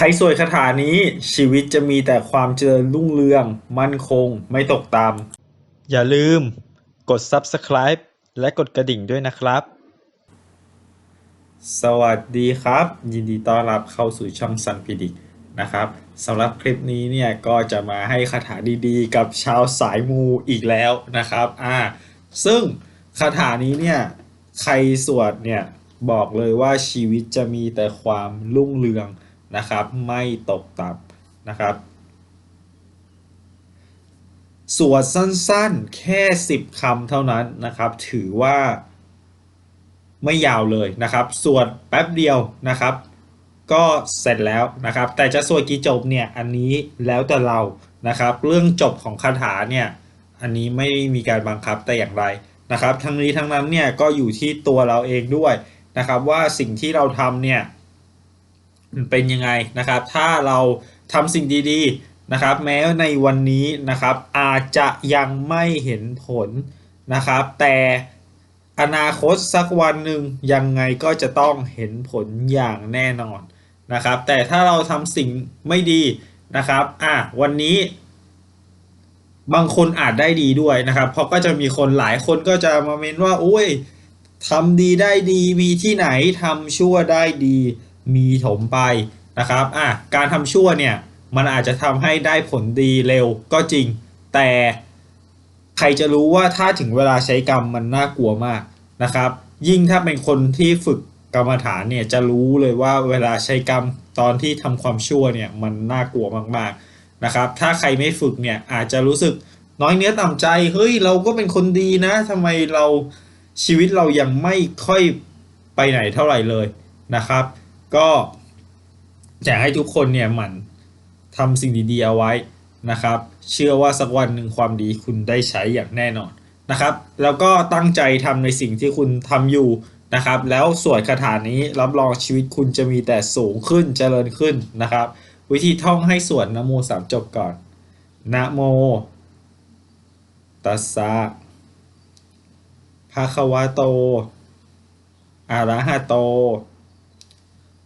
ใครสวดคาถานี้ชีวิตจะมีแต่ความเจริญรุ่งเรือง มั่นคง ไม่ตกต่อย่าลืม กด Subscribe และกดกระดิ่งด้วยนะครับำสวัสดีครับ ยินดีต้อนรับเข้าสู่ช่องซันพิดิกนะครับสำหรับคลิปนี้เนี่ยก็จะมาให้คาถาดีๆ กับชาวสายมูอีกแล้วนะครับอ่าซึ่งคาถานี้เนี่ยใครสวดเนี่ยบอกเลยว่าชีวิตจะมีแต่ความรุ่งเรือง นะครับ ไม่ตกต่ำนะครับ สวดสั้นๆแค่ 10คำเท่านั้นนะครับ ถือว่าไม่ยาวเลยนะครับ สวดแป๊บเดียวนะครับ ก็เสร็จแล้วนะครับ แต่จะสวดกี่จบเนี่ยอันนี้แล้วแต่เรานะครับ เรื่องจบของคาถาเนี่ยอันนี้ไม่มีการบังคับแต่อย่างไรนะครับ ทั้งนี้ทั้งนั้นเนี่ยก็อยู่ที่ตัวเราเองด้วยนะครับ ว่าสิ่งที่เราทำเนี่ย เป็นยังไงนะครับ ถ้าเราทำสิ่งดีๆนะครับ แม้ในวันนี้นะครับ อาจจะยังไม่เห็นผลนะครับ แต่อนาคตสักวันหนึ่งยังไงก็จะต้องเห็นผลอย่างแน่นอนนะครับ แต่ถ้าเราทำสิ่งไม่ดีนะครับอะวันนี้ บางคนอาจได้ดีด้วยนะครับเพราะก็จะมีคนหลายคนก็จะมาเมนว่าโอ้ยทำดีได้ดีมีที่ไหนทำชั่วได้ดี มีถมไปนะครับอะการทำชั่วเนี่ยมันอาจจะทำให้ได้ผลดีเร็วก็จริง แต่ใครจะรู้ว่าถ้าถึงเวลาใช้กรรมมันน่ากลัวมากนะครับ ยิ่งถ้าเป็นคนที่ฝึกกรรมฐานเนี่ยจะรู้เลยว่าเวลาใช้กรรมตอนที่ทำความชั่วเนี่ยมันน่ากลัวมากๆนะครับ ถ้าใครไม่ฝึกเนี่ยอาจจะรู้สึกน้อยเนื้อต่ำใจเฮ้ยเราก็เป็นคนดีนะทำไมเราชีวิตเรายังไม่ค่อยไปไหนเท่าไหร่เลยนะครับ ก็อยากให้ทุกคนเนี่ยหมั่นทำสิ่งดีๆเอาไว้นะครับ เชื่อว่าสักวันหนึ่งความดีคุณได้ใช้อย่างแน่นอนนะครับ แล้วก็ตั้งใจทำในสิ่งที่คุณทำอยู่นะครับ แล้วสวดคาถานี้รับรองชีวิตคุณจะมีแต่สูงขึ้นเจริญขึ้นนะครับ วิธีท่องให้สวดนะโมสามจบก่อนนะโมตัสสะภะคะวะโตอะระหะโต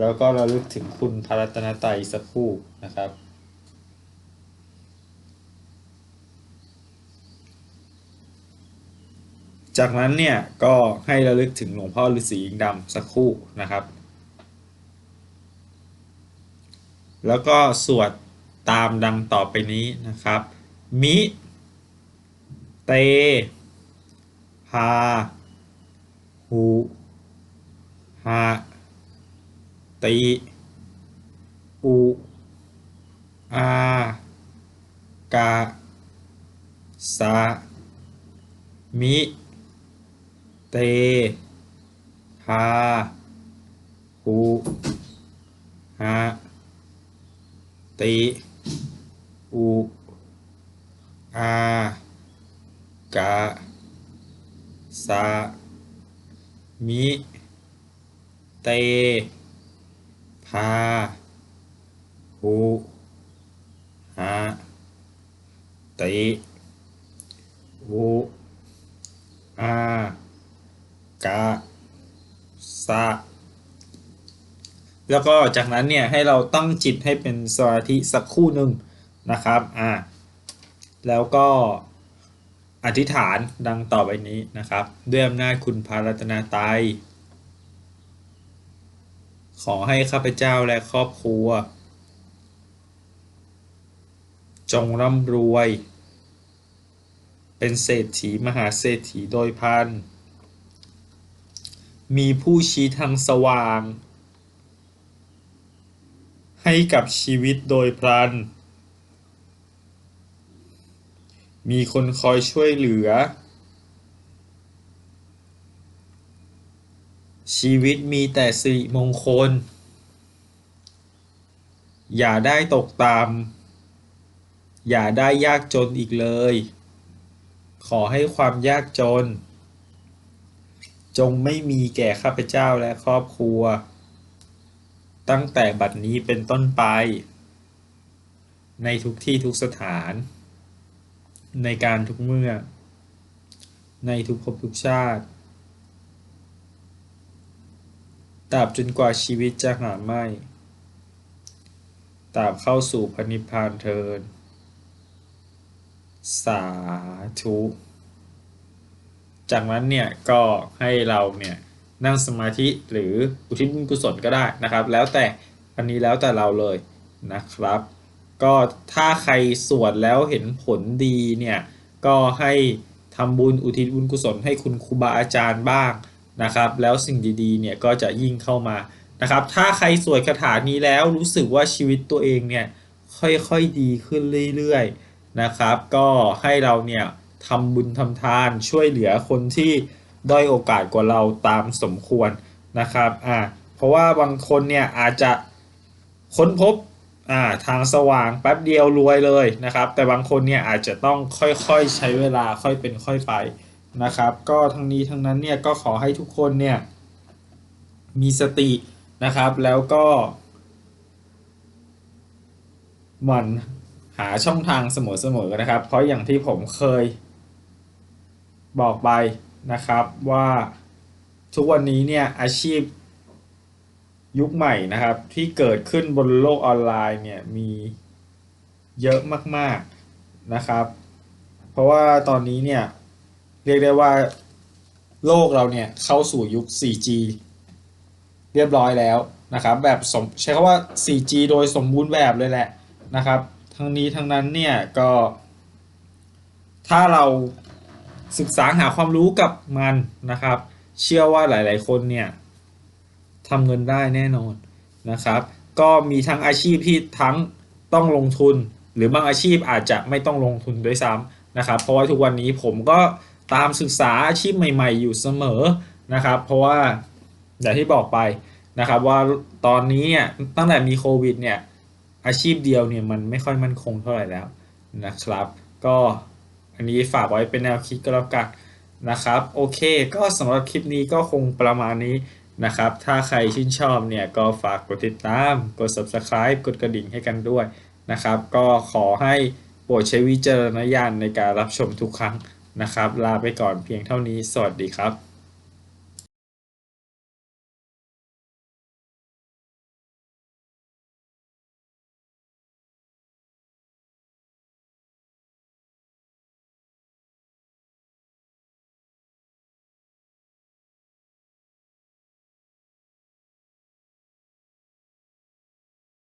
แล้วก็ระลึกถึงคุณพระรัตนตรัยสักครู่นะครับ จากนั้นเนี่ยก็ให้ระลึกถึงหลวงพ่อฤาษีอิงดำสักครู่นะครับ แล้วก็สวดตามดังต่อไปนี้นะครับ มิ เต พา หู หา ติอุอากาสามิเตพาหูหาติอุอากาสามิเต พาหูหาติอุอากาสะแล้วก็จากนั้นเนี่ยให้เราตั้งจิตให้เป็นสมาธิสักคู่หนึ่งนะครับอ่าแล้วก็อธิษฐานดังต่อไปนี้นะครับ ด้วยอำนาจคุณพระรัตนตรัย ขอให้ข้าพเจ้าและครอบครัว จงร่ำรวย เป็นเศรษฐีมหาเศรษฐีโดยพัน มีผู้ชี้ทางสว่าง ให้กับชีวิตโดยพลัน มีคนคอยช่วยเหลือ ชีวิตมีแต่สิริมงคล อย่าได้ตกตาม อย่าได้ยากจนอีกเลย ขอให้ความยากจน จงไม่มีแก่ข้าพเจ้าและครอบครัว ตั้งแต่บัดนี้เป็นต้นไป ในทุกที่ทุกสถาน ในการทุกเมื่อ ในทุกภพทุกชาติ ตราบจนกว่าชีวิตจะหาไม่ตราบเข้าสู่พระนิพพานเทิน สาธุ จากนั้นเนี่ยก็ให้เราเนี่ยนั่งสมาธิหรืออุทิศบุญกุศลก็ได้นะครับ แล้วแต่อันนี้แล้วแต่เราเลยนะครับ ก็ถ้าใครสวดแล้วเห็นผลดีเนี่ยก็ให้ทำบุญอุทิศบุญกุศลให้คุณครูบาอาจารย์บ้าง นะครับ แล้วสิ่งดีๆเนี่ยก็จะยิ่งเข้ามานะครับ ถ้าใครสวดคาถานี้แล้วรู้สึกว่าชีวิตตัวเองเนี่ยค่อยๆดีขึ้นเรื่อยๆนะครับ ก็ให้เราเนี่ยทำบุญทำทานช่วยเหลือคนที่ด้อยโอกาสกว่าเราตามสมควรนะครับอ่าเพราะว่าบางคนเนี่ยอาจจะค้นพบอ่าทางสว่างแป๊บเดียวรวยเลยนะครับ แต่บางคนเนี่ยอาจจะต้องค่อยๆใช้เวลาค่อยเป็นค่อยไป นะครับ ก็ทั้งนี้ทั้งนั้นเนี่ยก็ขอให้ทุกคนเนี่ยมีสตินะครับแล้วก็หมั่นหาช่องทางเสมอๆนะครับ เพราะอย่างที่ผมเคยบอกไปนะครับว่าทุกวันนี้เนี่ยอาชีพยุคใหม่นะครับ ที่เกิดขึ้นบนโลกออนไลน์เนี่ยมีเยอะมากๆนะครับ เพราะว่าตอนนี้เนี่ย รียกได้ว่าโลกเราเนี่ยเข้าสู่ยุค 4G เรียบร้อยแล้วนะครับแบบสมใช้คำว่า 4G โดยสมบูรณ์แบบเลยแหละนะครับทั้งนี้ทั้งนั้นเนี่ยก็ ถ้าเราศึกษาหาความรู้กับมันนะครับ เชื่อว่าหลาย ๆ คนเนี่ยทำเงินได้แน่นอนนะครับ ก็มีทั้งอาชีพที่ทั้งต้องลงทุน หรือบางอาชีพอาจจะไม่ต้องลงทุนด้วยซ้ำนะครับ เพราะว่าทุกวันนี้ผมก็ ตามศึกษาอาชีพใหม่ ๆ อยู่เสมอนะครับ เพราะว่าอย่างที่บอกไปนะครับว่าตอนนี้เนี่ยตั้งแต่มีโควิดเนี่ยอาชีพเดียวเนี่ยมันไม่ค่อยมั่นคงเท่าไหร่แล้วนะครับ ก็อันนี้ฝากไว้เป็นแนวคิดก็แล้วกันนะครับ โอเคก็สำหรับคลิปนี้ก็คงประมาณนี้นะครับ ถ้าใครชื่นชอบเนี่ยก็ฝากกดติดตาม กด subscribe กดกระดิ่งให้กันด้วยนะครับ ก็ขอให้โปรดใช้วิจารณญาณในการรับชมทุกครั้ง นะครับ ลาไปก่อนเพียงเท่านี้ สวัสดีครับ